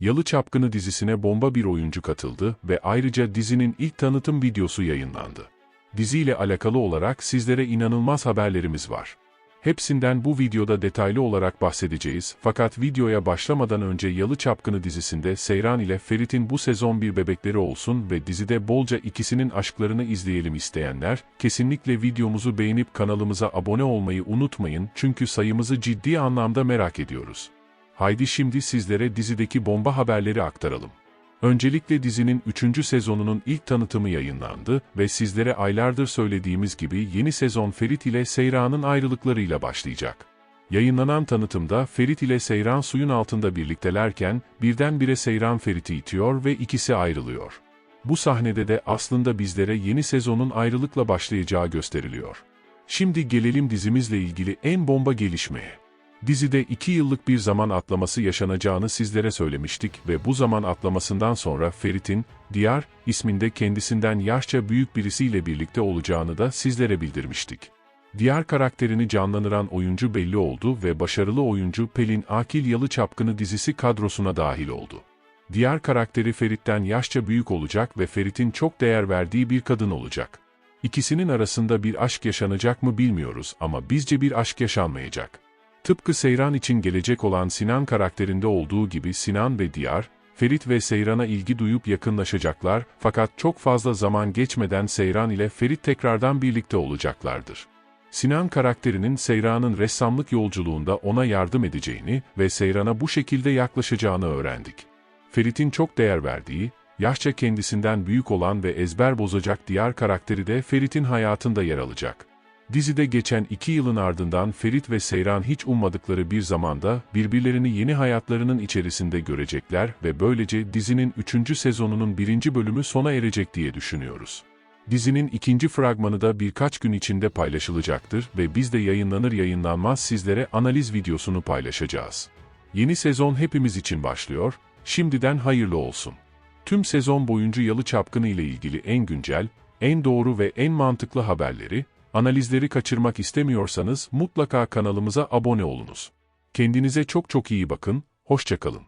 Yalı Çapkını dizisine bomba bir oyuncu katıldı ve ayrıca dizinin ilk tanıtım videosu yayınlandı. Diziyle alakalı olarak sizlere inanılmaz haberlerimiz var. Hepsinden bu videoda detaylı olarak bahsedeceğiz fakat videoya başlamadan önce Yalı Çapkını dizisinde Seyran ile Ferit'in bu sezon bir bebekleri olsun ve dizide bolca ikisinin aşklarını izleyelim isteyenler, kesinlikle videomuzu beğenip kanalımıza abone olmayı unutmayın çünkü sayımızı ciddi anlamda merak ediyoruz. Haydi şimdi sizlere dizideki bomba haberleri aktaralım. Öncelikle dizinin 3. sezonunun ilk tanıtımı yayınlandı ve sizlere aylardır söylediğimiz gibi yeni sezon Ferit ile Seyran'ın ayrılıklarıyla başlayacak. Yayınlanan tanıtımda Ferit ile Seyran suyun altında birliktelerken birdenbire Seyran Ferit'i itiyor ve ikisi ayrılıyor. Bu sahnede de aslında bizlere yeni sezonun ayrılıkla başlayacağı gösteriliyor. Şimdi gelelim dizimizle ilgili en bomba gelişmeye. Dizide iki yıllık bir zaman atlaması yaşanacağını sizlere söylemiştik ve bu zaman atlamasından sonra Ferit'in, Diyar, isminde kendisinden yaşça büyük birisiyle birlikte olacağını da sizlere bildirmiştik. Diyar karakterini canlandıran oyuncu belli oldu ve başarılı oyuncu Pelin Akil Yalı Çapkını dizisi kadrosuna dahil oldu. Diğer karakteri Ferit'ten yaşça büyük olacak ve Ferit'in çok değer verdiği bir kadın olacak. İkisinin arasında bir aşk yaşanacak mı bilmiyoruz ama bizce bir aşk yaşanmayacak. Tıpkı Seyran için gelecek olan Sinan karakterinde olduğu gibi Sinan ve Diyar, Ferit ve Seyran'a ilgi duyup yakınlaşacaklar fakat çok fazla zaman geçmeden Seyran ile Ferit tekrardan birlikte olacaklardır. Sinan karakterinin Seyran'ın ressamlık yolculuğunda ona yardım edeceğini ve Seyran'a bu şekilde yaklaşacağını öğrendik. Ferit'in çok değer verdiği, yaşça kendisinden büyük olan ve ezber bozacak diğer karakteri de Ferit'in hayatında yer alacak. Dizide geçen iki yılın ardından Ferit ve Seyran hiç ummadıkları bir zamanda birbirlerini yeni hayatlarının içerisinde görecekler ve böylece dizinin üçüncü sezonunun birinci bölümü sona erecek diye düşünüyoruz. Dizinin ikinci fragmanı da birkaç gün içinde paylaşılacaktır ve biz de yayınlanır yayınlanmaz sizlere analiz videosunu paylaşacağız. Yeni sezon hepimiz için başlıyor, şimdiden hayırlı olsun. Tüm sezon boyunca Yalı Çapkını ile ilgili en güncel, en doğru ve en mantıklı haberleri, Analizleri kaçırmak istemiyorsanız mutlaka kanalımıza abone olunuz. Kendinize çok çok iyi bakın, hoşçakalın.